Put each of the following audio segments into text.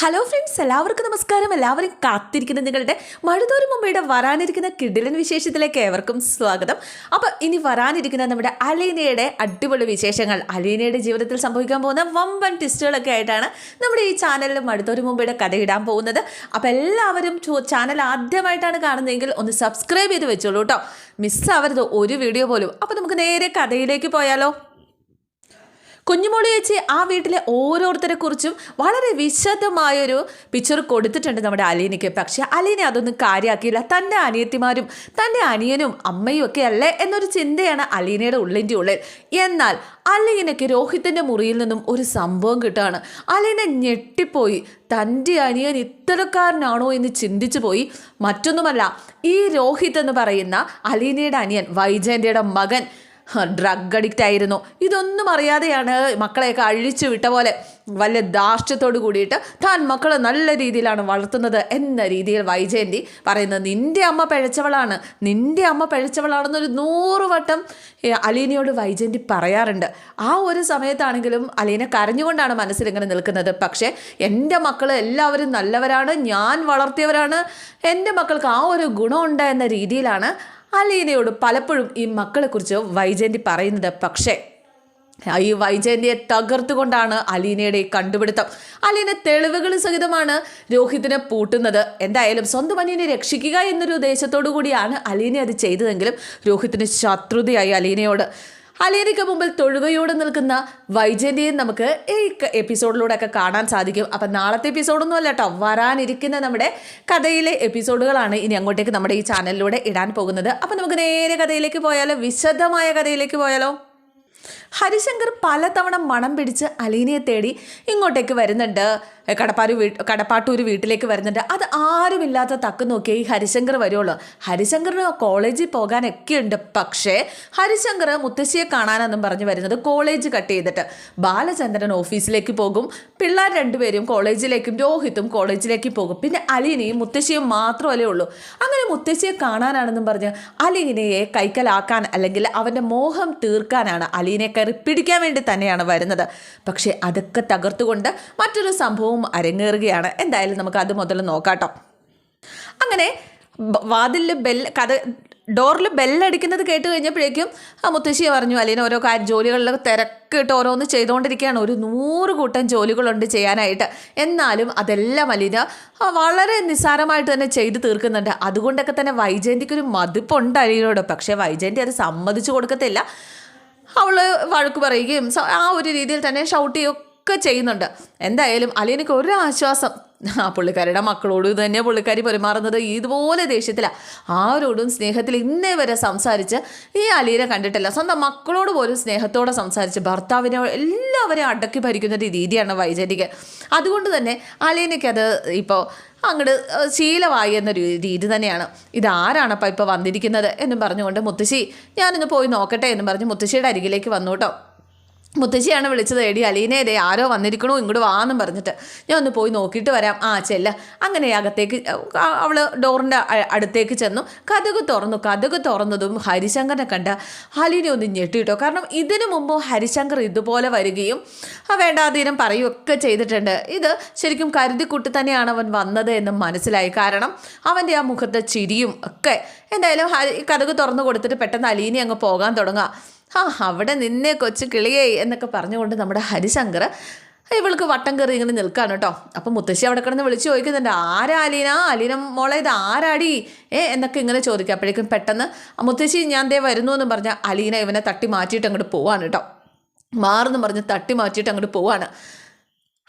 Hello friends എല്ലാവർക്കും നമസ്കാരം. എല്ലാവരും കാത്തിരിക്കുന്ന നിങ്ങളുടെ മഴുതോരും മുമ്പയുടെ വരാനിരിക്കുന്ന കിടിലൻ വിശേഷത്തിലേക്ക് ഏവർക്കും സ്വാഗതം. അപ്പോൾ ഇനി വരാനിരിക്കുന്ന നമ്മുടെ അലീനയുടെ അടിപൊളി വിശേഷങ്ങൾ. അലീനയുടെ ജീവിതത്തിൽ സംഭവിക്കാൻ പോകുന്ന വമ്പൻ ട്വിസ്റ്റുകളൊക്കെ ആയിട്ടാണ് നമ്മുടെ ഈ ചാനലിൽ മഴുതോരും മുമ്പയുടെ കഥ ഇടാൻ പോകുന്നത്. അപ്പോൾ എല്ലാവരും ചാനൽ ആദ്യമായിട്ടാണ് കാണുന്നതെങ്കിൽ ഒന്ന് സബ്സ്ക്രൈബ് ചെയ്ത് വെച്ചോളൂ കേട്ടോ മിസ്സാവരുത് ഒരു വീഡിയോ പോലും. അപ്പോൾ നമുക്ക് നേരെ കഥയിലേക്ക് പോയാലോ? കുഞ്ഞുമോളി ചേച്ചി ആ വീട്ടിലെ ഓരോരുത്തരെ കുറിച്ചും വളരെ വിശദമായൊരു പിക്ചർ കൊടുത്തിട്ടുണ്ട് നമ്മുടെ അലീനയ്ക്ക്. പക്ഷെ അലീന അതൊന്നും കാര്യമാക്കിയില്ല തന്റെ അനിയത്തിമാരും തന്റെ അനിയനും അമ്മയും ഒക്കെ അല്ലേ എന്നൊരു ചിന്തയാണ് അലീനയുടെ ഉള്ളിന്റെ ഉള്ളിൽ. എന്നാൽ അലീനയ്ക്ക് രോഹിത്തിന്റെ മുറിയിൽ നിന്നും ഒരു സംഭവം കിട്ടുകയാണ് അലീന ഞെട്ടിപ്പോയി. തന്റെ അനിയൻ ഇത്തരക്കാരനാണോ എന്ന് ചിന്തിച്ചു പോയി. മറ്റൊന്നുമല്ല ഈ രോഹിത് എന്ന് പറയുന്ന അലീനയുടെ അനിയൻ വൈജയന്റെ മകൻ ഡ്രഗ് അഡിക്റ്റ് ആയിരുന്നു. ഇതൊന്നും അറിയാതെയാണ് മക്കളെയൊക്കെ അഴിച്ചു വിട്ട പോലെ വലിയ ധാർഷ്ട്യത്തോട് കൂടിയിട്ട് താൻ മക്കളെ നല്ല രീതിയിലാണ് വളർത്തുന്നത് എന്ന രീതിയിൽ വൈജയന്തി പറയുന്നത്. നിന്റെ അമ്മ പിഴച്ചവളാണ്. നിന്റെ അമ്മ പിഴച്ചവളാണെന്നൊരു നൂറ് വട്ടം അലീനയോട് വൈജയന്തി പറയാറുണ്ട്. ആ ഒരു സമയത്താണെങ്കിലും അലീന കരഞ്ഞുകൊണ്ടാണ് മനസ്സിൽ ഇങ്ങനെ നിൽക്കുന്നത്. പക്ഷേ എന്റെ മക്കൾ എല്ലാവരും നല്ലവരാണ്. ഞാൻ വളർത്തിയവരാണ്. എന്റെ മക്കൾക്ക് ആ ഒരു ഗുണമുണ്ട് എന്ന രീതിയിലാണ് അലീനയോട് പലപ്പോഴും ഈ മക്കളെക്കുറിച്ച് വൈജയന്തി പറയുന്നത് പക്ഷേ ഈ വൈജയന്തിയെ തകർത്തുകൊണ്ടാണ് അലീനയുടെ ഈ കണ്ടുപിടുത്തം. അലീന തെളിവുകൾ സഹിതമാണ് രോഹിതിനെ പൂട്ടുന്നത്. എന്തായാലും സ്വന്തം അനിയനെ രക്ഷിക്കുക എന്നൊരു ഉദ്ദേശത്തോടു കൂടിയാണ് അലീന അത് ചെയ്തതെങ്കിലും രോഹിത്തിന് ശത്രുതയായി അലീനയോട്. അലീനയ്ക്ക് മുമ്പിൽ തൊഴുകയോടെ നിൽക്കുന്ന വൈജന്തിയെ നമുക്ക് ഈ എപ്പിസോഡിലൂടെ ഒക്കെ കാണാൻ സാധിക്കും. അപ്പം നാളത്തെ എപ്പിസോഡൊന്നും അല്ല കേട്ടോ. വരാനിരിക്കുന്ന നമ്മുടെ കഥയിലെ എപ്പിസോഡുകളാണ് ഇനി അങ്ങോട്ടേക്ക് നമ്മുടെ ഈ ചാനലിലൂടെ ഇടാൻ പോകുന്നത്. അപ്പം നമുക്ക് നേരെ കഥയിലേക്ക് പോയാലോ? വിശദമായ കഥയിലേക്ക് പോയാലോ? ഹരിശങ്കർ പലതവണ മണം പിടിച്ച് അലീനയെ തേടി ഇങ്ങോട്ടേക്ക് വരുന്നുണ്ട്. കടപ്പാരു വീട്ട് കടപ്പാട്ടൂർ വീട്ടിലേക്ക് വരുന്നുണ്ട്. അത് ആരുമില്ലാത്ത തക്ക് നോക്കിയേ ഈ ഹരിശങ്കർ വരുള്ളൂ. ഹരിശങ്കറിന് കോളേജിൽ പോകാനൊക്കെ ഉണ്ട് പക്ഷേ ഹരിശങ്കർ മുത്തശ്ശിയെ കാണാനെന്നും പറഞ്ഞു വരുന്നത് കോളേജ് കട്ട് ചെയ്തിട്ട്. ബാലചന്ദ്രൻ ഓഫീസിലേക്ക് പോകും. പിള്ളേർ രണ്ടുപേരും കോളേജിലേക്കും രോഹിത്തും കോളേജിലേക്ക് പോകും. പിന്നെ അലീനയും മുത്തശ്ശിയും മാത്രമല്ലേ ഉള്ളൂ. അങ്ങനെ മുത്തശ്ശിയെ കാണാനാണെന്നും പറഞ്ഞ് അലീനയെ കൈക്കലാക്കാൻ അല്ലെങ്കിൽ അവന്റെ മോഹം തീർക്കാനാണ് അലീനെ കയറി പിടിക്കാൻ വേണ്ടി തന്നെയാണ് വരുന്നത്. പക്ഷേ അതൊക്കെ തകർത്തുകൊണ്ട് മറ്റൊരു സംഭവം അരങ്ങേറുകയാണ്. എന്തായാലും നമുക്ക് അത് മുതൽ നോക്കാട്ടോ. അങ്ങനെ വാതിലിൽ ബെൽ കഥ ഡോറിൽ ബെല്ലടിക്കുന്നത് കേട്ട് കഴിഞ്ഞപ്പോഴേക്കും ആ മുത്തശ്ശി പറഞ്ഞു അല്ലെങ്കിൽ ഓരോ കാര്യം ജോലികളിൽ തിരക്കിട്ട് ഓരോന്ന് ചെയ്തുകൊണ്ടിരിക്കുകയാണ് ഒരു നൂറ് കൂട്ടം ജോലികളുണ്ട് ചെയ്യാനായിട്ട്. എന്നാലും അതെല്ലാം അലീന വളരെ നിസ്സാരമായിട്ട് തന്നെ ചെയ്ത് തീർക്കുന്നുണ്ട്. അതുകൊണ്ടൊക്കെ തന്നെ വൈജയന്തിക്ക് ഒരു മതിപ്പുണ്ട് അലീനോട് പക്ഷേ വൈജയന്തി അത് സമ്മതിച്ചു കൊടുക്കത്തില്ല. അവൾ വഴക്ക് പറയുകയും ആ ഒരു രീതിയിൽ തന്നെ ഷൗട്ട് ചെയ്യുകയൊക്കെ ചെയ്യുന്നുണ്ട്. എന്തായാലും അലീനയ്ക്ക് ഒരു ആശ്വാസം ആ പുള്ളിക്കാരിയുടെ മക്കളോട് തന്നെ പുള്ളിക്കാരി പെരുമാറുന്നത് ഇതുപോലെ ദേഷ്യത്തിലാണ് ആരോടും സ്നേഹത്തിൽ ഇന്നേ വരെ സംസാരിച്ച് ഈ അലീനെ കണ്ടിട്ടില്ല. സ്വന്തം മക്കളോട് പോലും സ്നേഹത്തോടെ സംസാരിച്ച് ഭർത്താവിനെ എല്ലാവരെയും അടക്കി ഭരിക്കുന്ന ഒരു രീതിയാണ് വൈജന്റിക്ക് അതുകൊണ്ട് തന്നെ അലീനയ്ക്കത് ഇപ്പോൾ അങ്ങോട്ട് ശീലമായി എന്നൊരു രീതി തന്നെയാണ്. ഇതാരാണപ്പോൾ ഇപ്പോൾ വന്നിരിക്കുന്നത് എന്നും പറഞ്ഞുകൊണ്ട് മുത്തശ്ശി ഞാനൊന്ന് പോയി നോക്കട്ടെ എന്നും പറഞ്ഞ് മുത്തശ്ശിയുടെ അരികിലേക്ക് വന്നു കേട്ടോ. മുത്തശ്ശിയാണ് വിളിച്ചത് എടി അലീനെ ദേ ആരോ വന്നിരിക്കണോ ഇങ്ങോട്ട് വാന്നും പറഞ്ഞിട്ട് ഞാൻ ഒന്ന് പോയി നോക്കിയിട്ട് വരാം. ആ ചെല്ല. അങ്ങനെ അകത്തേക്ക് അവൾ ഡോറിന്റെ അടുത്തേക്ക് ചെന്നു. കഥക് തുറന്നു കഥക് തുറന്നതും ഹരിശങ്കറിനെ കണ്ട അലീനെ ഒന്ന് ഞെട്ടിട്ടോ കാരണം ഇതിനു മുമ്പ് ഹരിശങ്കർ ഇതുപോലെ വരികയും വേണ്ടാതീരം പറയുകയൊക്കെ ചെയ്തിട്ടുണ്ട്. ഇത് ശരിക്കും കരുതിക്കുട്ടി തന്നെയാണ് അവൻ വന്നത് എന്ന് മനസ്സിലായി. കാരണം അവന്റെ ആ മുഖത്തെ ചിരിയും ഒക്കെ എന്തായാലും കഥക് തുറന്നു കൊടുത്തിട്ട് പെട്ടെന്ന് അലീനെ അങ്ങ് പോകാൻ തുടങ്ങുക. ആ അവിടെ നിന്നെ കൊച്ചു കിളിയേ എന്നൊക്കെ പറഞ്ഞുകൊണ്ട് നമ്മുടെ ഹരിശങ്കർ ഇവൾക്ക് വട്ടം കയറി ഇങ്ങനെ നിൽക്കാണ് കേട്ടോ. അപ്പം മുത്തശ്ശി അവിടെ കിടന്ന് വിളിച്ച് ചോദിക്കുന്നുണ്ട് ആരാ അലീന? അലീന മോളെ ഇത് ആരാടി? ഏ? എന്നൊക്കെ ഇങ്ങനെ ചോദിക്കുക അപ്പോഴേക്കും പെട്ടെന്ന് മുത്തശ്ശി ഞാൻ ദേ വരുന്നു എന്ന് പറഞ്ഞ അലീന ഇവനെ തട്ടി മാറ്റിയിട്ട് അങ്ങോട്ട് പോവാണ് കേട്ടോ. മാറുന്നു പറഞ്ഞ് തട്ടി മാറ്റിയിട്ട് അങ്ങോട്ട് പോവാണ്.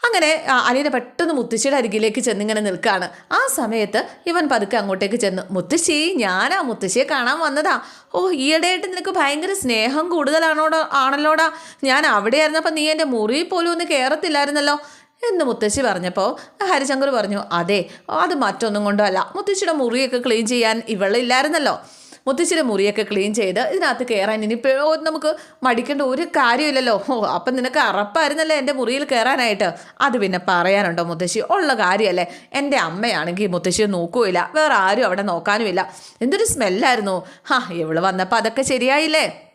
അങ്ങനെ അലീന പെട്ടെന്ന് മുത്തശ്ശിയുടെ അരികിലേക്ക് ചെന്ന് ഇങ്ങനെ നിൽക്കുകയാണ് ആ സമയത്ത് ഇവൻ പതുക്കെ അങ്ങോട്ടേക്ക് ചെന്ന് മുത്തശ്ശി ഞാനാ മുത്തശ്ശിയെ കാണാൻ വന്നതാ. ഓ ഈയിടെയായിട്ട് നിനക്ക് ഭയങ്കര സ്നേഹം കൂടുതലാണോടോ ആണല്ലോടാ? ഞാൻ അവിടെ ആയിരുന്നപ്പോൾ നീ എന്റെ മുറി പോലും ഒന്ന് കയറത്തില്ലായിരുന്നല്ലോ എന്ന് മുത്തശ്ശി പറഞ്ഞപ്പോൾ ഹരിശങ്കർ പറഞ്ഞു അതെ അത് മറ്റൊന്നും കൊണ്ടല്ല. മുത്തശ്ശിയുടെ മുറിയൊക്കെ ക്ലീൻ ചെയ്യാൻ ഇവളില്ലായിരുന്നല്ലോ. മുത്തശ്ശിയുടെ മുറിയൊക്കെ ക്ലീൻ ചെയ്ത് ഇതിനകത്ത് കയറാൻ ഇനിയിപ്പോൾ നമുക്ക് മടിക്കേണ്ട ഒരു കാര്യമില്ലല്ലോ. ഓ അപ്പം നിനക്ക് അറപ്പായിരുന്നല്ലേ എന്റെ മുറിയിൽ കയറാനായിട്ട് അത് പിന്നെ പറയാനുണ്ടോ മുത്തശ്ശി? ഉള്ള കാര്യമല്ലേ. എന്റെ അമ്മയാണെങ്കിൽ മുത്തശ്ശിയെ നോക്കുകയില്ല വേറെ ആരും അവിടെ നോക്കാനുമില്ല. എന്തൊരു സ്മെല്ലായിരുന്നു ഹാ ഇവൾ വന്നപ്പോൾ അതൊക്കെ ശരിയായില്ലേ?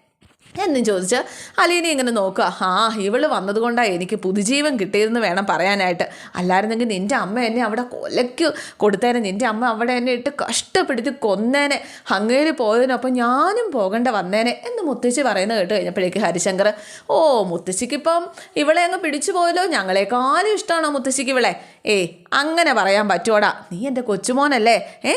എന്നും ചോദിച്ച് അലീനെ ഇങ്ങനെ നോക്കുക ആ ഇവൾ വന്നതുകൊണ്ടാണ് എനിക്ക് പുതുജീവൻ കിട്ടിയതെന്ന് വേണം പറയാനായിട്ട്. അല്ലായിരുന്നെങ്കിൽ നിന്റെ അമ്മ എന്നെ അവിടെ കൊലയ്ക്ക് കൊടുത്തേനെ. നിന്റെ അമ്മ അവിടെ എന്നെ ഇട്ട് കഷ്ടപ്പെടുത്തി കൊന്നേനെ. അങ്ങേര് പോയതിനൊപ്പം ഞാനും പോകേണ്ട വന്നേനെ. എന്ന് മുത്തശ്ശി പറയുന്നത് കേട്ട് കഴിഞ്ഞപ്പോഴേക്ക് ഹരിശങ്കർ ഓ മുത്തശ്ശിക്കിപ്പം ഇവളെ അങ്ങ് പിടിച്ചു പോയല്ലോ. ഞങ്ങളെക്കാളും ഇഷ്ടമാണോ മുത്തശ്ശിക്ക് ഇവളെ? ഏയ് അങ്ങനെ പറയാൻ പറ്റുമോടാ നീ എന്റെ കൊച്ചുമോനല്ലേ? ഏ?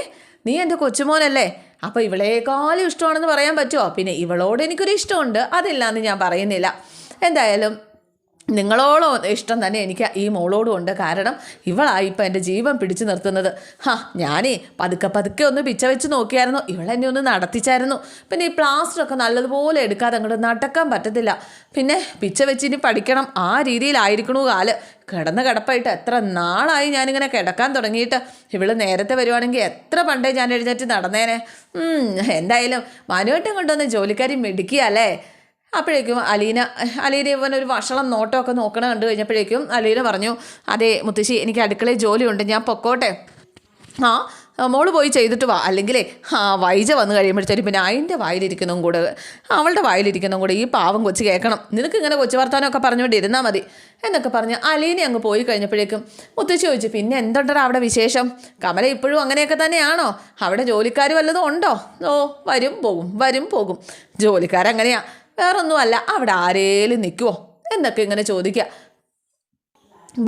നീ എന്റെ കൊച്ചുമോനല്ലേ? അപ്പോൾ ഇവളേക്കാളും ഇഷ്ടമാണെന്ന് പറയാൻ പറ്റുമോ പിന്നെ ഇവളോട് എനിക്കൊരു ഇഷ്ടമുണ്ട് അതില്ലാന്ന് ഞാൻ പറയുന്നില്ല. എന്തായാലും നിങ്ങളോളം ഇഷ്ടം തന്നെ എനിക്ക് ഈ മോളോടും ഉണ്ട്. കാരണം ഇവളായി ഇപ്പം എന്റെ ജീവൻ പിടിച്ചു നിർത്തുന്നത്. ഹാ ഞാനേ പതുക്കെ പതുക്കെ ഒന്ന് പിച്ച വെച്ച് നോക്കിയായിരുന്നു. ഇവളെന്നെ ഒന്ന് നടത്തിച്ചായിരുന്നു. പിന്നെ ഈ പ്ലാസ്റ്ററൊക്കെ നല്ലതുപോലെ എടുക്കാതെ അങ്ങോട്ട് നടക്കാൻ പറ്റത്തില്ല. പിന്നെ പിച്ച വെച്ച് ഇനി പഠിക്കണം. ആ രീതിയിലായിരിക്കണു കാൽ. കിടന്ന് കിടപ്പായിട്ട് എത്ര നാളായി ഞാനിങ്ങനെ കിടക്കാൻ തുടങ്ങിയിട്ട്. ഇവൾ നേരത്തെ വരുവാണെങ്കിൽ എത്ര പണ്ടേ ഞാൻ എഴുന്നേറ്റ് നടന്നേനെ. എന്തായാലും മനുവേട്ടം കൊണ്ടുവന്ന് ജോലിക്കാരി മിടുക്കിയല്ലേ? അപ്പോഴേക്കും അലീന അലീന ഇവൻ ഒരു വഷളം നോട്ടമൊക്കെ നോക്കണ കണ്ടു കഴിഞ്ഞപ്പോഴേക്കും അലീന പറഞ്ഞു അതെ മുത്തശ്ശി എനിക്ക് അടുക്കളയിൽ ജോലിയുണ്ട് ഞാൻ പൊക്കോട്ടെ. ആ മോൾ പോയി ചെയ്തിട്ട് വാ. അല്ലെങ്കിലേ ആ വൈജ വന്നു കഴിയുമ്പോഴത്തേക്കും പിന്നെ അതിന്റെ വായിലിരിക്കുന്നതും കൂടെ അവളുടെ വായിലിരിക്കുന്നതും കൂടെ ഈ പാവം കൊച്ചു കേൾക്കണം. നിനക്ക് ഇങ്ങനെ കൊച്ചു വർത്താനമൊക്കെ പറഞ്ഞുകൊണ്ട് ഇരുന്നാൽ മതി. എന്നൊക്കെ പറഞ്ഞ് അലീന അങ്ങ് പോയി കഴിഞ്ഞപ്പോഴേക്കും മുത്തശ്ശി ചോദിച്ചു പിന്നെ എന്തുണ്ടടാ അവിടെ വിശേഷം? കമല ഇപ്പോഴും അങ്ങനെയൊക്കെ തന്നെയാണോ? അവിടെ ജോലിക്കാർ വല്ലതും ഉണ്ടോ? ഓ വരും പോകും വരും പോകും. ജോലിക്കാരങ്ങനെയാ. വേറൊന്നുമല്ല അവിടെ ആരേലും നിൽക്കുമോ എന്നൊക്കെ ഇങ്ങനെ ചോദിക്കുക.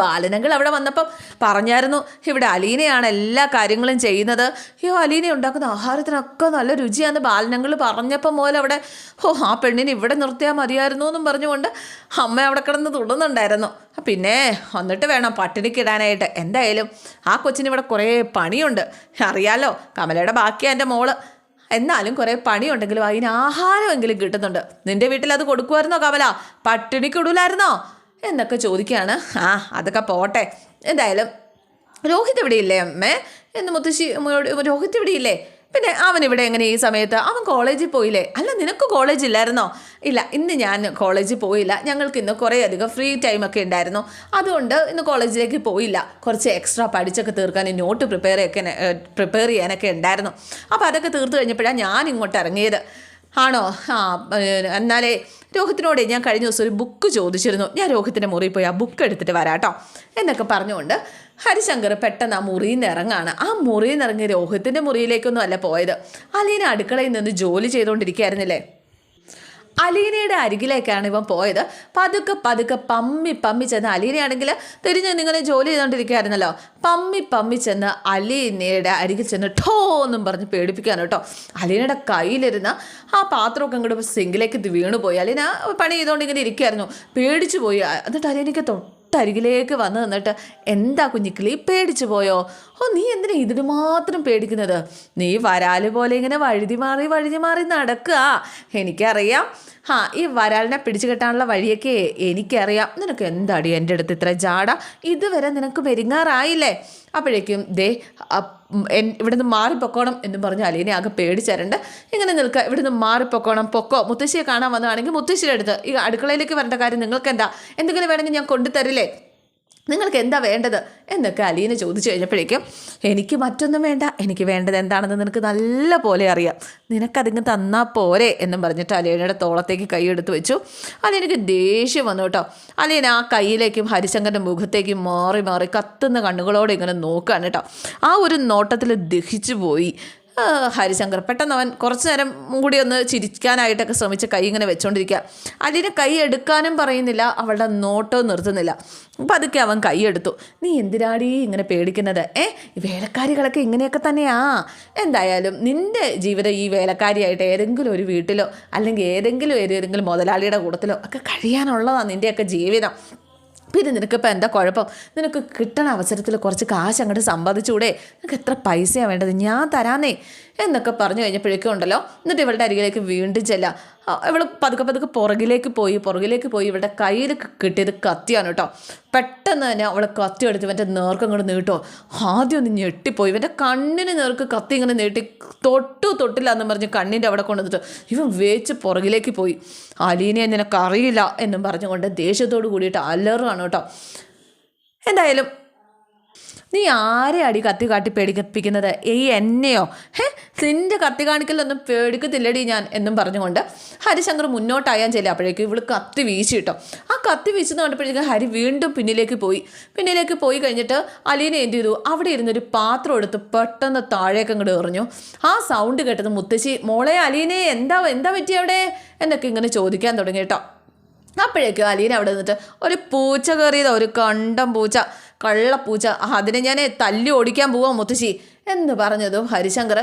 ബാലനങ്ങൾ അവിടെ വന്നപ്പം പറഞ്ഞായിരുന്നു ഇവിടെ അലീനയാണ് എല്ലാ കാര്യങ്ങളും ചെയ്യുന്നത്. അയ്യോ അലീന ഉണ്ടാക്കുന്ന ആഹാരത്തിനൊക്കെ നല്ല രുചിയാന്ന് ബാലനങ്ങൾ പറഞ്ഞപ്പം മുതൽ അവിടെ ഓ ആ പെണ്ണിനെ ഇവിടെ നിർത്തിയാൽ മതിയായിരുന്നു എന്നും പറഞ്ഞുകൊണ്ട് അമ്മ അവിടെ കിടന്ന് തുള്ളുന്നുണ്ടായിരുന്നു. പിന്നെ വന്നിട്ട് വേണം പട്ടിണിക്കിടാനായിട്ട് എന്തായാലും ആ കൊച്ചിന് ഇവിടെ കുറേ പണിയുണ്ട്. അറിയാലോ കമലയുടെ ബാക്കിയാണ് എന്റെ മോൾ. എന്നാലും കുറേ പണിയുണ്ടെങ്കിലും അതിന് ആഹാരമെങ്കിലും കിട്ടുന്നുണ്ട്. നിന്റെ വീട്ടിൽ അത് കൊടുക്കുമായിരുന്നോ കമല? പട്ടിണിക്ക് ഇടൂലായിരുന്നോ? എന്നൊക്കെ ചോദിക്കുകയാണ്. ആ അതൊക്കെ പോട്ടെ. എന്തായാലും രോഹിത് ഇവിടെ ഇല്ലേ അമ്മേ? എന്ന് മുത്തശ്ശി രോഹിത് ഇവിടെ ഇല്ലേ പിന്നെ അവൻ ഇവിടെ എങ്ങനെ ഈ സമയത്ത്? അവൻ കോളേജിൽ പോയില്ലേ? അല്ല നിനക്ക് കോളേജ് ഇല്ലായിരുന്നോ? ഇല്ല ഇന്ന് ഞാൻ കോളേജിൽ പോയില്ല. ഞങ്ങൾക്ക് ഇന്ന് കുറേ അധികം ഫ്രീ ടൈമൊക്കെ ഉണ്ടായിരുന്നു. അതുകൊണ്ട് ഇന്ന് കോളേജിലേക്ക് പോയില്ല. കുറച്ച് എക്സ്ട്രാ പഠിച്ചൊക്കെ തീർക്കാൻ നോട്ട് പ്രിപ്പയർ ഒക്കെ പ്രിപ്പയർ ചെയ്യാനൊക്കെ ഉണ്ടായിരുന്നു. അപ്പോൾ അതൊക്കെ തീർത്ത് കഴിഞ്ഞപ്പോഴാണ് ഞാൻ ഇങ്ങോട്ട് ഇറങ്ങിയത്. ആണോ? ആ എന്നാലേ രോഹിത്തിനോട് ഞാൻ കഴിഞ്ഞ ദിവസം ഒരു ബുക്ക് ചോദിച്ചിരുന്നു. ഞാൻ രോഹിത്തിന്റെ മുറിയിൽ പോയി ആ ബുക്ക് എടുത്തിട്ട് വരാട്ടോ. എന്നൊക്കെ പറഞ്ഞുകൊണ്ട് ഹരിശങ്കർ പെട്ടെന്ന് ആ മുറിയിൽ നിന്ന് ഇറങ്ങാണ്. ആ മുറിയിൽ നിന്ന് ഇറങ്ങി രോഹിത്തിന്റെ മുറിയിലേക്കൊന്നും അല്ല പോയത്. അലീന അടുക്കളയിൽ നിന്ന് ജോലി ചെയ്തുകൊണ്ടിരിക്കുകയായിരുന്നില്ലേ അലീനയുടെ അരികിലേക്കാണ് ഇവൻ പോയത്. പതുക്കെ പതുക്കെ പമ്മി പമ്മി ചെന്ന് അലീനയാണെങ്കിൽ തിരിഞ്ഞ് നിങ്ങളെ ജോലി ചെയ്തുകൊണ്ടിരിക്കുകയായിരുന്നല്ലോ പമ്മി പമ്മി ചെന്ന് അലീനയുടെ അരികിൽ ചെന്ന് ഠോ എന്നും പറഞ്ഞ് പേടിപ്പിക്കാൻ കേട്ടോ. അലീനയുടെ കയ്യിലിരുന്ന് ആ പാത്രമൊക്കെ ഇങ്ങോട്ട് സിങ്കിലേക്ക് ഇത് വീണുപോയി. അലീന പണി ചെയ്തുകൊണ്ട് ഇങ്ങനെ ഇരിക്കുകയായിരുന്നു പേടിച്ചു പോയി എന്നിട്ട് അലീനയ്ക്ക് തൊട്ടരികിലേക്ക് വന്ന് നിന്നിട്ട് എന്താ കുഞ്ഞിക്കിളി പേടിച്ചു പോയോ? ഓ നീ എന്തിനാ ഇതിന് മാത്രം പേടിക്കുന്നത്? നീ വരാൽ പോലെ ഇങ്ങനെ വഴുതി മാറി വഴുതി മാറി നടക്കുക എനിക്കറിയാം. ആ ഈ വരാലിനെ പിടിച്ചു കെട്ടാനുള്ള വഴിയൊക്കെ എനിക്കറിയാം. നിനക്ക് എന്താടി എന്റെ അടുത്ത് ഇത്ര ജാട? ഇതുവരെ നിനക്ക് പെരുങ്ങാറായില്ലേ? അപ്പോഴേക്കും ദേ ഇവിടുന്ന് മാറിപ്പൊക്കോണം എന്ന് പറഞ്ഞ് അലീനെ ആകെ പേടിച്ചരണ്ട്. ഇങ്ങനെ നിൽക്കുക ഇവിടുന്ന് മാറിപ്പൊക്കോണം പൊക്കോ. മുത്തശ്ശിയെ കാണാൻ വന്നതാണെങ്കിൽ മുത്തശ്ശിയുടെ അടുത്ത്. ഈ അടുക്കളയിലേക്ക് വരേണ്ട കാര്യം നിങ്ങൾക്ക് എന്താ എന്തെങ്കിലും വേണമെങ്കിൽ ഞാൻ കൊണ്ടുതരില്ലേ? നിങ്ങൾക്ക് എന്താ വേണ്ടത്? എന്നൊക്കെ അലീന ചോദിച്ചു കഴിഞ്ഞപ്പോഴേക്കും എനിക്ക് മറ്റൊന്നും വേണ്ട. എനിക്ക് വേണ്ടത് എന്താണെന്ന് നിനക്ക് നല്ല പോലെ അറിയാം. നിനക്കതിങ്ങ് തന്നാൽ പോരെ എന്നും പറഞ്ഞിട്ട് അലീനയുടെ തോളത്തേക്ക് കൈയെടുത്ത് വെച്ചു. അലീനക്ക് ദേഷ്യം വന്നു കേട്ടോ. അലീന ആ കയ്യിലേക്കും ഹരിശങ്കറിന്റെ മുഖത്തേക്കും മാറി മാറി കത്തുന്ന കണ്ണുകളോടെ ഇങ്ങനെ നോക്കുകയാണ് കേട്ടോ. ആ ഒരു നോട്ടത്തിൽ ദഹിച്ചു പോയി. ഹരിശങ്കർ പെട്ടെന്ന് അവൻ കുറച്ച് നേരം കൂടി ഒന്ന് ചിരിക്കാനായിട്ടൊക്കെ ശ്രമിച്ച് കൈ ഇങ്ങനെ വെച്ചോണ്ടിരിക്കുക. അലീന കൈ എടുക്കാനും പറയുന്നില്ല അവളുടെ നോട്ടവും നിർത്തുന്നില്ല. അപ്പം അതൊക്കെ അവൻ കൈ എടുത്തു. നീ എന്തിനാടീ ഇങ്ങനെ പേടിക്കുന്നത്? ഏ വേലക്കാരികളൊക്കെ ഇങ്ങനെയൊക്കെ തന്നെയാ. എന്തായാലും നിന്റെ ജീവിതം ഈ വേലക്കാരിയായിട്ട് ഏതെങ്കിലും ഒരു വീട്ടിലോ അല്ലെങ്കിൽ ഏതെങ്കിലും ഏതെങ്കിലും മുതലാളിയുടെ കൂട്ടത്തിലോ ഒക്കെ കഴിയാനുള്ളതാണ് നിന്റെയൊക്കെ ജീവിതം. പിന്നെ നിനക്കിപ്പോൾ എന്താ കുഴപ്പം? നിനക്ക് കിട്ടണ അവസരത്തിൽ കുറച്ച് കാശ് അങ്ങോട്ട് സമ്പാദിച്ചുകൂടെ നിനക്ക് എത്ര പൈസയാണ് വേണ്ടത്? ഞാൻ തരാന്നേ. എന്നൊക്കെ പറഞ്ഞു കഴിഞ്ഞപ്പോഴേക്കും ഉണ്ടല്ലോ. എന്നിട്ട് ഇവളുടെ അരികിലേക്ക് വീണ്ടും ചെല്ലാം. ഇവൾ പതുക്കെ പതുക്കെ പുറകിലേക്ക് പോയി പുറകിലേക്ക് പോയി ഇവളുടെ കയ്യിൽ കിട്ടിയത് കത്തിയാണ് കേട്ടോ. പെട്ടെന്ന് തന്നെ അവൾ കത്തി എടുത്ത് ഇവന്റെ നേർക്ക് അങ്ങോട്ട് നീട്ടോ. ആദ്യം ഒന്ന് ഞെട്ടിപ്പോയി. ഇവന്റെ കണ്ണിന് നേർക്ക് കത്തി ഇങ്ങനെ നീട്ടി തൊട്ടു തൊട്ടില്ല എന്ന് പറഞ്ഞ് കണ്ണിന്റെ അവിടെ കൊണ്ടുവന്നിട്ട് ഇവൻ വേച്ച് പുറകിലേക്ക് പോയി. അലീനെ നിനക്കറിയില്ല എന്നും പറഞ്ഞുകൊണ്ട് ദേഷ്യത്തോട് കൂടിയിട്ട് അലറുകയാണ് കേട്ടോ. എന്തായാലും നീ ആരെ അടി കത്തി കാട്ടി പേടിപ്പിക്കുന്നത് ഈ എന്നെയോ? ഹേ നിന്റെ കത്തി കാണിക്കലൊന്നും പേടിക്കത്തില്ലടി ഞാൻ എന്നും പറഞ്ഞുകൊണ്ട് ഹരിശങ്കർ മുന്നോട്ടായാൻ ചെല്ലുക. അപ്പോഴേക്കും ഇവൾ കത്തി വീശി കിട്ടും ആ കത്തി വീശുന്ന കണ്ടപ്പോഴേക്കും ഹരി വീണ്ടും പിന്നിലേക്ക് പോയി. പിന്നിലേക്ക് പോയി കഴിഞ്ഞിട്ട് അലീന എന്ത് ചെയ്തു? അവിടെ ഇരുന്നൊരു പാത്രം എടുത്ത് പെട്ടെന്ന് താഴേക്ക് അങ്ങോട്ട് എറിഞ്ഞു. ആ സൗണ്ട് കേട്ടത് മുത്തശ്ശി മോളെ അലീനെ എന്താ എന്താ പറ്റി അവിടെ? എന്നൊക്കെ ഇങ്ങനെ ചോദിക്കാൻ തുടങ്ങി കേട്ടോ. അപ്പോഴേക്കും അലീന അവിടെ നിന്നിട്ട് ഒരു പൂച്ച കയറിയതാ ഒരു കണ്ടം പൂച്ച. കള്ളപ്പൂച്ച. അതിനെ ഞാൻ തല്ലി ഓടിക്കാൻ പോവാം മുത്തശ്ശി. എന്ന് പറഞ്ഞതും ഹരിശങ്കർ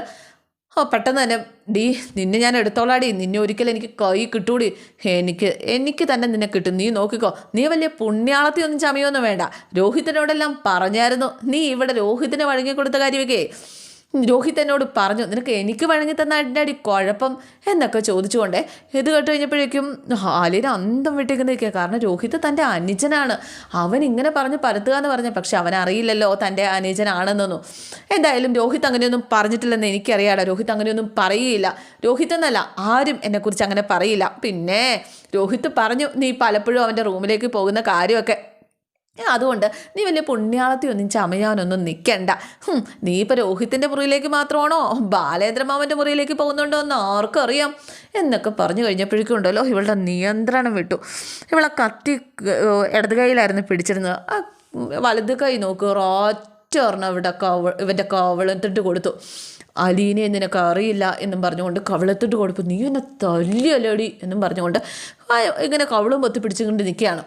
ഓ പെട്ടെന്ന് തന്നെ ഡീ നിന്നെ ഞാൻ എടുത്തോളാടി. നിന്നെ ഒരിക്കലും എനിക്ക് കൈ കിട്ടൂടി. എനിക്ക് എനിക്ക് തന്നെ നിന്നെ കിട്ടും. നീ നോക്കിക്കോ. നീ വലിയ പുണ്യാളത്തി ഒന്നും ചമയൊന്നും വേണ്ട. രോഹിതനോടെല്ലാം പറഞ്ഞായിരുന്നു. നീ ഇവിടെ രോഹിതിനെ വഴങ്ങി കൊടുത്ത കാര്യമൊക്കെ. രോഹിത് എന്നോട് പറഞ്ഞു നിനക്ക് എനിക്ക് വഴങ്ങി തന്ന അടി കുഴപ്പം എന്നൊക്കെ ചോദിച്ചുകൊണ്ടേ ഇത് കേട്ട് കഴിഞ്ഞപ്പോഴേക്കും ആലിന് അന്തം വിട്ടിരിക്കുന്ന നിൽക്കുക കാരണം രോഹിത് തന്റെ അനുജനാണ്. അവൻ ഇങ്ങനെ പറഞ്ഞ് പരത്തുക എന്ന് പറഞ്ഞു പക്ഷെ അവൻ അറിയില്ലല്ലോ തന്റെ അനുജനാണെന്നൊന്നും. എന്തായാലും രോഹിത് അങ്ങനെയൊന്നും പറഞ്ഞിട്ടില്ലെന്ന് എനിക്കറിയാലോ രോഹിത് അങ്ങനെയൊന്നും പറയില്ല. രോഹിത് എന്നല്ല ആരും എന്നെക്കുറിച്ച് അങ്ങനെ പറയില്ല. പിന്നെ രോഹിത് പറഞ്ഞു നീ പലപ്പോഴും അവന്റെ റൂമിലേക്ക് പോകുന്ന കാര്യമൊക്കെ അതുകൊണ്ട് നീ വലിയ പുണ്യാളത്തി ഒന്നും ചമയാനൊന്നും നിൽക്കണ്ട നീ ഇപ്പോൾ രോഹിത്തിന്റെ മുറിയിലേക്ക് മാത്രമാണോ? ബാലേന്ദ്രമാവന്റെ മുറിയിലേക്ക് പോകുന്നുണ്ടോ എന്ന് ആർക്കും അറിയാം എന്നൊക്കെ പറഞ്ഞു കഴിഞ്ഞപ്പോഴേക്കും ഉണ്ടല്ലോ ഇവളുടെ നിയന്ത്രണം വിട്ടു. ഇവളെ കത്തി ഇടത് കൈയിലായിരുന്നു പിടിച്ചിരുന്നത്. ആ വലത് കൈ നോക്ക് ഒറ്റ ഒരെണ്ണം ഇവിടെ കവ ഇവന്റെ കവളത്തിട്ട് കൊടുത്തു. അലീനെ നിനക്ക് അറിയില്ല എന്നും പറഞ്ഞുകൊണ്ട് കവളത്തിട്ട് കൊടുത്തു. നീ എന്നെ തല്ലിയല്ലടി എന്നും പറഞ്ഞുകൊണ്ട് ഇങ്ങനെ കവളും പൊത്തി പിടിച്ചുകൊണ്ട് നിൽക്കുകയാണ്.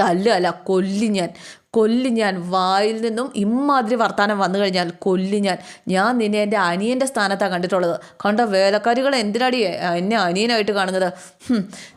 തല്ലല്ല കൊല്ലി ഞാൻ. കൊല്ലി ഞാൻ. വായിൽ നിന്നും ഇമ്മാതിരി വർത്തമാനം വന്നു കഴിഞ്ഞാൽ കൊല്ലി ഞാൻ. ഞാൻ നിന്നെ എന്റെ അനിയന്റെ സ്ഥാനത്താണ് കണ്ടിട്ടുള്ളത്. കണ്ട വേലക്കാരികൾ എന്തിനാടി എന്നെ അനിയനായിട്ട് കാണുന്നത്?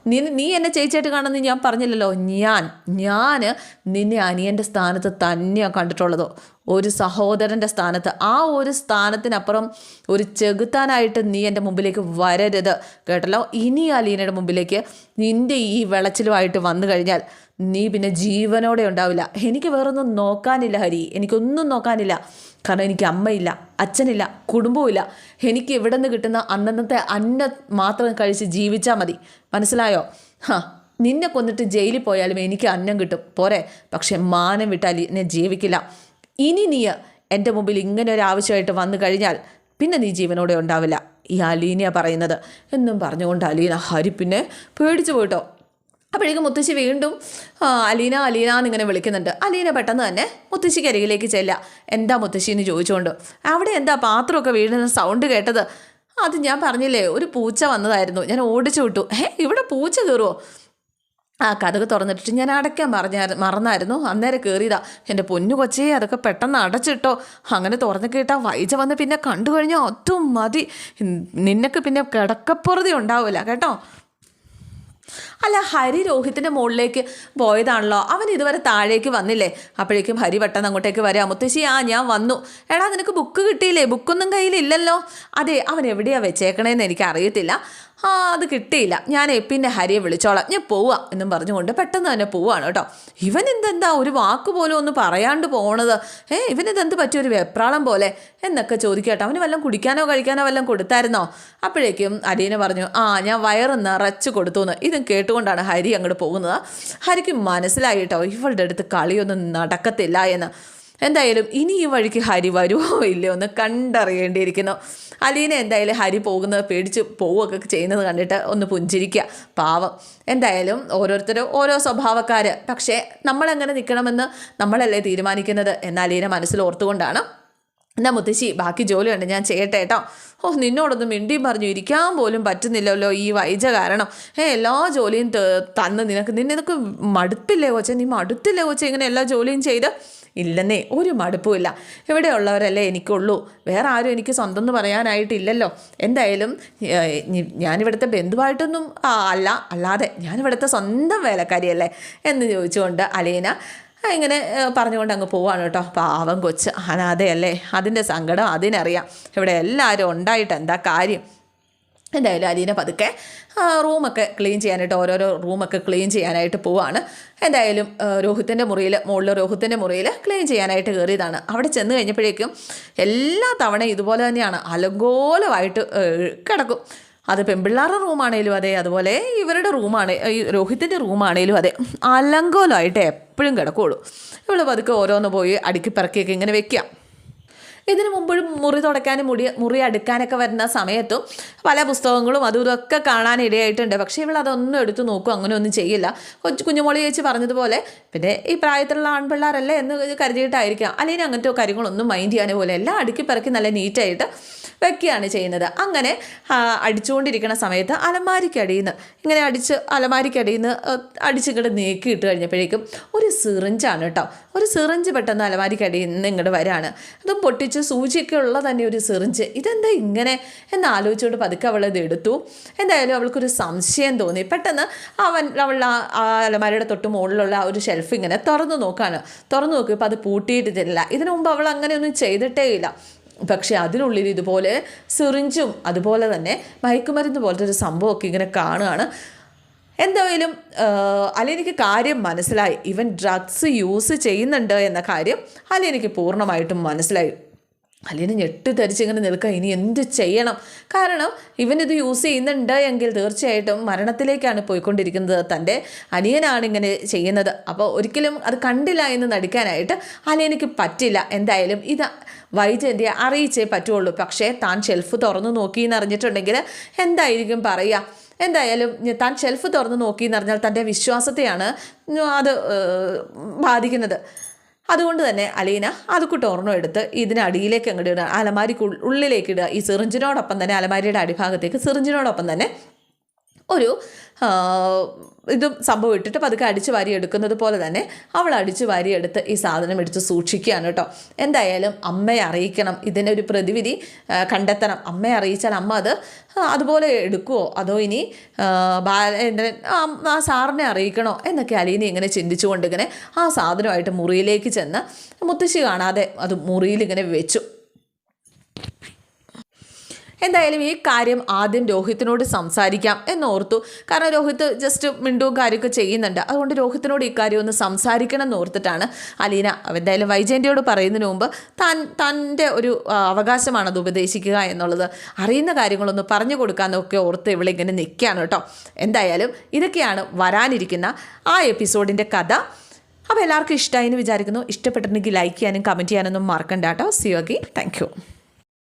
നീ നീ എന്നെ ചേച്ചിയായിട്ട് കാണുന്നത് ഞാൻ പറഞ്ഞില്ലല്ലോ. ഞാൻ ഞാൻ നിന്നെ അനിയന്റെ സ്ഥാനത്ത് തന്നെയാണ് കണ്ടിട്ടുള്ളത്. ഒരു സഹോദരന്റെ സ്ഥാനത്ത്. ആ ഒരു സ്ഥാനത്തിനപ്പുറം ഒരു ചെകുത്താനായിട്ട് നീ എന്റെ മുമ്പിലേക്ക് വരരുത്. കേട്ടല്ലോ? ഇനി അലീനയുടെ ലീനയുടെ മുമ്പിലേക്ക് നിന്റെ ഈ വിളച്ചിലുമായിട്ട് വന്നു കഴിഞ്ഞാൽ നീ പിന്നെ ജീവനോടെ ഉണ്ടാവില്ല. എനിക്ക് വേറൊന്നും നോക്കാനില്ല ഹരി. എനിക്കൊന്നും നോക്കാനില്ല. കാരണം എനിക്ക് അമ്മയില്ല അച്ഛനില്ല കുടുംബവുമില്ല എനിക്ക് ഇവിടെ നിന്ന് കിട്ടുന്ന അന്നന്നത്തെ അന്ന മാത്രം കഴിച്ച് ജീവിച്ചാൽ മതി. മനസ്സിലായോ? ഹാ നിന്നെ കൊന്നിട്ട് ജയിലിൽ പോയാലും എനിക്ക് അന്നം കിട്ടും. പോരെ? പക്ഷെ മാനം വിട്ടാൽ എന്നെ ജീവിക്കില്ല. ഇനി നീ എന്റെ മുമ്പിൽ ഇങ്ങനെ ഒരു ആവശ്യമായിട്ട് വന്നു കഴിഞ്ഞാൽ പിന്നെ നീ ജീവനോടെ ഉണ്ടാവില്ല. ഈ അലീനയ പറയുന്നത്. എന്നും പറഞ്ഞുകൊണ്ട് അലീന ഹരി പിന്നെ പേടിച്ചു പോയിട്ടോ. അപ്പോഴേക്കും മുത്തശ്ശി വീണ്ടും അലീന അലീന എന്നിങ്ങനെ വിളിക്കുന്നുണ്ട്. അലീന പെട്ടെന്ന് തന്നെ മുത്തശ്ശിക്ക് അരികിലേക്ക് ചെല്ല എന്താ മുത്തശ്ശി എന്ന് ചോദിച്ചുകൊണ്ട്. അവിടെ എന്താ പാത്രമൊക്കെ വീഴുന്ന സൗണ്ട് കേട്ടത്? അത് ഞാൻ പറഞ്ഞില്ലേ ഒരു പൂച്ച വന്നതായിരുന്നു. ഞാൻ ഓടിച്ചു വിട്ടു. ഏ ഇവിടെ പൂച്ച കയറുമോ ആ കഥക് തുറന്നിട്ടിട്ട് ഞാൻ അടയ്ക്കാൻ പറഞ്ഞ മറന്നായിരുന്നു. അന്നേരം കയറിയതാ എന്റെ പൊന്നു കൊച്ചേ അതൊക്കെ പെട്ടെന്ന് അടച്ചിട്ടോ. അങ്ങനെ തുറന്നു കേട്ടാ വൈജ വന്ന് പിന്നെ കണ്ടു കഴിഞ്ഞാൽ ഒത്തും മതി. നിനക്ക് പിന്നെ കിടക്കപ്പുറതി ഉണ്ടാവില്ല കേട്ടോ? അല്ല ഹരി രോഹിത്തിന്റെ മുകളിലേക്ക് പോയതാണല്ലോ. അവൻ ഇതുവരെ താഴേക്ക് വന്നില്ലേ? അപ്പോഴേക്കും ഹരി പെട്ടെന്ന് അങ്ങോട്ടേക്ക് വരാം മുത്തശ്ശി ആ ഞാൻ വന്നു. എടാ നിനക്ക് ബുക്ക് കിട്ടിയില്ലേ? ബുക്കൊന്നും കയ്യിലില്ലല്ലോ. അതെ അവൻ എവിടെയാണ് വെച്ചേക്കണേന്ന് എനിക്ക് അറിയത്തില്ല ആ അത് കിട്ടിയില്ല. ഞാൻ പിന്നെ ഹരിയെ വിളിച്ചോളാം. ഞാൻ പോവാം എന്നും പറഞ്ഞുകൊണ്ട് പെട്ടെന്ന് തന്നെ പോവാണ് കേട്ടോ. ഇവൻ എന്തെന്താ ഒരു വാക്ക് പോലും ഒന്ന് പറയാണ്ട് പോണത്? ഏ ഇവനിതെന്ത് പറ്റിയ ഒരു വെപ്രാളം പോലെ? എന്നൊക്കെ ചോദിക്കട്ടെ. അവന് വല്ലതും കുടിക്കാനോ കഴിക്കാനോ വല്ലതും കൊടുത്തായിരുന്നോ? അപ്പോഴേക്കും അലീന പറഞ്ഞു ആ ഞാൻ വയറ് നിറച്ച് കൊടുത്തു എന്ന് ഇതും കേട്ടുകൊണ്ടാണ് ഹരി അങ്ങോട്ട് പോകുന്നത്. ഹരിക്ക് മനസ്സിലായി കേട്ടോ ഇവളുടെ അടുത്ത് കളിയൊന്നും നടക്കത്തില്ല എന്ന്. എന്തായാലും ഇനി ഈ വഴിക്ക് ഹരി വരുമോ ഇല്ലയോ എന്ന് കണ്ടറിയേണ്ടിയിരിക്കുന്നു. അലീനെ എന്തായാലും ഹരി പോകുന്നത് പേടിച്ച് പോവുകയൊക്കെ ചെയ്യുന്നത് കണ്ടിട്ട് ഒന്ന് പുഞ്ചിരിക്കുക. പാവം. എന്തായാലും ഓരോരുത്തരും ഓരോ സ്വഭാവക്കാർ പക്ഷേ നമ്മളെങ്ങനെ നിൽക്കണമെന്ന് നമ്മളല്ലേ തീരുമാനിക്കുന്നത് എന്ന് അലീനെ മനസ്സിൽ ഓർത്തുകൊണ്ടാണ് എന്നാ മുത്തശ്ശി ബാക്കി ജോലിയുണ്ട് ഞാൻ ചെയ്യട്ടെ കേട്ടോ ഓ നിന്നോടൊന്നും മിണ്ടിയും പറഞ്ഞു ഇരിക്കാൻ പോലും പറ്റുന്നില്ലല്ലോ ഈ വൈജ കാരണം. ഏ എല്ലാ ജോലിയും തന്ന് നിനക്ക് നിനക്ക് മടുപ്പില്ലേ കൊച്ചെ? നീ മടുത്തില്ലേ കൊച്ചെ ഇങ്ങനെ എല്ലാ ജോലിയും ചെയ്ത്? ഇല്ലെന്നേ ഒരു മടുപ്പുമില്ല ഇവിടെ ഉള്ളവരല്ലേ എനിക്കുള്ളൂ. വേറെ ആരും എനിക്ക് സ്വന്തം എന്ന് പറയാനായിട്ടില്ലല്ലോ. എന്തായാലും ഞാനിവിടുത്തെ ബന്ധുവായിട്ടൊന്നും അല്ല അല്ലാതെ ഞാനിവിടുത്തെ സ്വന്തം വേലക്കാരിയല്ലേ എന്ന് ചോദിച്ചുകൊണ്ട് അലീന ഇങ്ങനെ പറഞ്ഞുകൊണ്ട് അങ്ങ് പോവാണ് കേട്ടോ. പാവം കൊച്ച്. അനാഥയല്ലേ. അതിന്റെ സങ്കടം അതിനറിയാം. ഇവിടെ എല്ലാവരും ഉണ്ടായിട്ട് എന്താ കാര്യം? എന്തായാലും അലീന പതുക്കെ റൂമൊക്കെ ക്ലീൻ ചെയ്യാനായിട്ട് ഓരോരോ റൂമൊക്കെ ക്ലീൻ ചെയ്യാനായിട്ട് പോവാണ്. എന്തായാലും രോഹിത്തിന്റെ മുറിയിൽ മുകളിൽ രോഹിത്തിന്റെ മുറിയിൽ ക്ലീൻ ചെയ്യാനായിട്ട് കയറിയതാണ്. അവിടെ ചെന്ന് കഴിഞ്ഞപ്പോഴേക്കും എല്ലാ തവണയും ഇതുപോലെ തന്നെയാണ്. അലങ്കോലമായിട്ട് കിടക്കും. അത് പെമ്പിള്ളാരുടെ റൂമാണേലും അതെ അതുപോലെ ഇവരുടെ റൂമാണ് ഈ രോഹിത്തിന്റെ റൂമാണേലും അതെ. അലങ്കോലമായിട്ട് എപ്പോഴും കിടക്കുള്ളൂ. ഇവൾ പതുക്കെ ഓരോന്ന് പോയി അടുക്കി പിറക്കിയൊക്കെ ഇങ്ങനെ വെക്കുക ഇതിനു മുമ്പോഴും മുറി തുടയ്ക്കാനും മുടി മുറി അടുക്കാനൊക്കെ വരുന്ന സമയത്തും പല പുസ്തകങ്ങളും അതും ഇതൊക്കെ കാണാൻ ഇടയായിട്ടുണ്ട്. പക്ഷേ ഇവൾ അതൊന്നും എടുത്ത് നോക്കും അങ്ങനെ ഒന്നും ചെയ്യില്ല. കൊച്ചു കുഞ്ഞുമോളി ചേച്ചി പറഞ്ഞതുപോലെ പിന്നെ ഈ പ്രായത്തിലുള്ള ആൺപിള്ളേരല്ലേ എന്ന് കരുതിയിട്ടായിരിക്കാം. അല്ലെങ്കിൽ അങ്ങനത്തെ കാര്യങ്ങളൊന്നും മൈൻഡ് ചെയ്യാനേ പോലെ എല്ലാം അടുക്കി പിറക്കി നല്ല നീറ്റായിട്ട് വെക്കുകയാണ് ചെയ്യുന്നത്. അങ്ങനെ അടിച്ചുകൊണ്ടിരിക്കുന്ന സമയത്ത് അലമാരിക്കടിയിൽ നിന്ന് ഇങ്ങനെ അടിച്ച് അലമാരിക്കടിയിൽ നിന്ന് അടിച്ച് ഇങ്ങോട്ട് നീക്കി ഇട്ട് കഴിഞ്ഞപ്പോഴേക്കും ഒരു സിറിഞ്ചാണ് കേട്ടോ. ഒരു സിറിഞ്ച് പെട്ടെന്ന് അലമാരിക്കടിയിൽ നിന്ന് ഇങ്ങോട്ട് വരാണ്. അതും പൊട്ടിച്ച് സൂചിയൊക്കെ ഉള്ള തന്നെ ഒരു സിറിഞ്ച്. ഇതെന്താ ഇങ്ങനെ? എന്ന് ആലോചിച്ചുകൊണ്ട് പതുക്കെ അവൾ ഇത് എടുത്തു. എന്തായാലും അവൾക്കൊരു സംശയം തോന്നി. പെട്ടെന്ന് അവൻ അവൾ ആ അലമാരയുടെ തൊട്ട് മുകളിലുള്ള ആ ഒരു ഷെൽഫ് ഇങ്ങനെ തുറന്നു നോക്കാണ്. തുറന്നു നോക്കിയപ്പോൾ അത് പൂട്ടിയിട്ടില്ല ഇതിനു മുമ്പ് അവൾ അങ്ങനെയൊന്നും ചെയ്തിട്ടേ ഇല്ല. പക്ഷേ അതിനുള്ളിൽ ഇതുപോലെ സിറിഞ്ചും അതുപോലെ തന്നെ മയക്കുമരുന്ന് പോലത്തെ ഒരു സംഭവമൊക്കെ ഇങ്ങനെ കാണുകയാണ്. എന്തായാലും അലെനിക്ക് കാര്യം മനസ്സിലായി. ഇവൻ ഡ്രഗ്സ് യൂസ് ചെയ്യുന്നുണ്ട് എന്ന കാര്യം അലെനിക്ക് പൂർണമായിട്ടും മനസ്സിലായി. അലീന ഞെട്ടി ധരിച്ചിങ്ങനെ നിൽക്കുക. ഇനി എന്ത് ചെയ്യണം? കാരണം ഇവനിത് യൂസ് ചെയ്യുന്നുണ്ട് എങ്കിൽ തീർച്ചയായിട്ടും മരണത്തിലേക്കാണ് പോയിക്കൊണ്ടിരിക്കുന്നത്. തന്റെ അനിയനാണ് ഇങ്ങനെ ചെയ്യുന്നത്. അപ്പോൾ ഒരിക്കലും അത് കണ്ടില്ല എന്ന് നടിക്കാനായിട്ട് അലീനയ്ക്ക് പറ്റില്ല. എന്തായാലും ഇത് വൈജയന്തിയെ അറിയിച്ചേ പറ്റുള്ളൂ. പക്ഷേ താൻ ഷെൽഫ് തുറന്നു നോക്കി എന്ന് അറിഞ്ഞിട്ടുണ്ടെങ്കിൽ എന്തായിരിക്കും പറയുക? എന്തായാലും താൻ ഷെൽഫ് തുറന്ന് നോക്കി എന്ന് പറഞ്ഞാൽ തന്റെ വിശ്വാസത്തെയാണ് അത് ബാധിക്കുന്നത്. അതുകൊണ്ട് തന്നെ അലീന അത് ഓർണം എടുത്ത് ഇതിനടിയിലേക്ക് അങ്ങോട്ട് ഇടുക. അലമാരിക്ക് ഉള്ളിലേക്ക് ഇടുക. ഈ സിറിഞ്ചിനോടൊപ്പം തന്നെ അലമാരിയുടെ അടിഭാഗത്തേക്ക് സിറിഞ്ചിനോടൊപ്പം തന്നെ ഒരു ഇത് ഇതും സംഭവം ഇട്ടിട്ട് പതുക്കെ അടിച്ച് വാരി എടുക്കുന്നത് പോലെ തന്നെ അവൾ അടിച്ച് വാരി എടുത്ത് ഈ സാധനം എടുത്ത് സൂക്ഷിക്കുകയാണ് കേട്ടോ. എന്തായാലും അമ്മയെ അറിയിക്കണം. ഇതിന്റെ ഒരു പ്രതിവിധി കണ്ടെത്തണം. അമ്മയെ അറിയിച്ചാൽ അമ്മ അത് അതുപോലെ എടുക്കുമോ അതോ ഇനി ബാലേന്ദ്രൻ ആ സാറിനെ അറിയിക്കണോ? എന്നൊക്കെ അലീനി ഇങ്ങനെ ചിന്തിച്ചുകൊണ്ട് ഇങ്ങനെ ആ സാധനമായിട്ട് മുറിയിലേക്ക് ചെന്ന് മുത്തശ്ശി കാണാതെ അത് മുറിയിൽ ഇങ്ങനെ വെച്ചു. എന്തായാലും ഈ കാര്യം ആദ്യം രോഹിത്തിനോട് സംസാരിക്കാം എന്നോർത്തു. കാരണം രോഹിത്ത് ജസ്റ്റ് മിണ്ടും കാര്യമൊക്കെ ചെയ്യുന്നുണ്ട്. അതുകൊണ്ട് രോഹിത്തിനോട് ഈ കാര്യം ഒന്ന് സംസാരിക്കണം എന്ന് ഓർത്തിട്ടാണ് അലീന എന്തായാലും വൈജയന്റെയോട് പറയുന്നതിന് മുമ്പ് താൻ തന്റെ ഒരു അവകാശമാണ് അത് ഉപദേശിക്കുക എന്നുള്ളത്. അറിയുന്ന കാര്യങ്ങളൊന്ന് പറഞ്ഞു കൊടുക്കാമെന്നൊക്കെ ഓർത്ത് ഇങ്ങനെ നിൽക്കുകയാണ് കേട്ടോ. എന്തായാലും ഇതൊക്കെയാണ് വരാനിരിക്കുന്ന ആ എപ്പിസോഡിന്റെ കഥ. അപ്പോൾ എല്ലാവർക്കും ഇഷ്ടമായി എന്ന് വിചാരിക്കുന്നു. ഇഷ്ടപ്പെട്ടിട്ടുണ്ടെങ്കിൽ ലൈക്ക് ചെയ്യാനും കമന്റ് ചെയ്യാനൊന്നും മറക്കണ്ട കേട്ടോ. സിയോഗി താങ്ക് യു